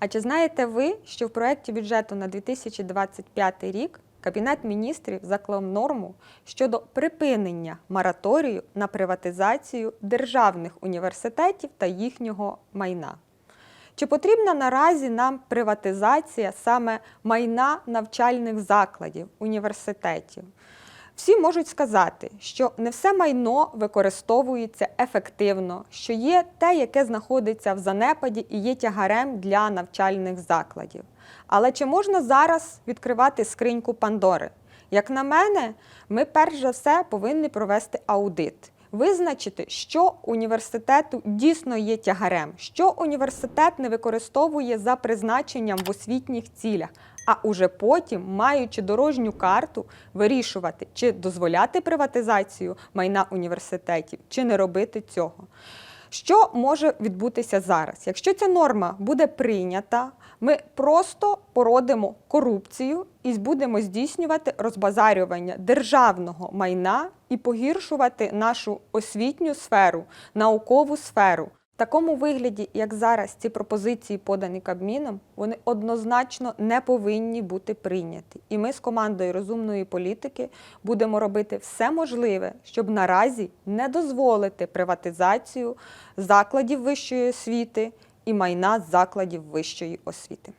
А чи знаєте ви, що в проєкті бюджету на 2025 рік Кабінет міністрів заклав норму щодо припинення мораторію на приватизацію державних університетів та їхнього майна? Чи потрібна наразі нам приватизація саме майна навчальних закладів, університетів? Всі можуть сказати, що не все майно використовується ефективно, що є те, яке знаходиться в занепаді і є тягарем для навчальних закладів. Але чи можна зараз відкривати скриньку Пандори? Як на мене, ми перш за все повинні провести аудит. Визначити, що університету дійсно є тягарем, що університет не використовує за призначенням в освітніх цілях, а уже потім, маючи дорожню карту, вирішувати, чи дозволяти приватизацію майна університетів, чи не робити цього. Що може відбутися зараз? Якщо ця норма буде прийнята, ми просто породимо корупцію і будемо здійснювати розбазарювання державного майна і погіршувати нашу освітню сферу, наукову сферу. В такому вигляді, як зараз ці пропозиції подані Кабміном, вони однозначно не повинні бути прийняті. І ми з командою розумної політики будемо робити все можливе, щоб наразі не дозволити приватизацію закладів вищої освіти і майна закладів вищої освіти.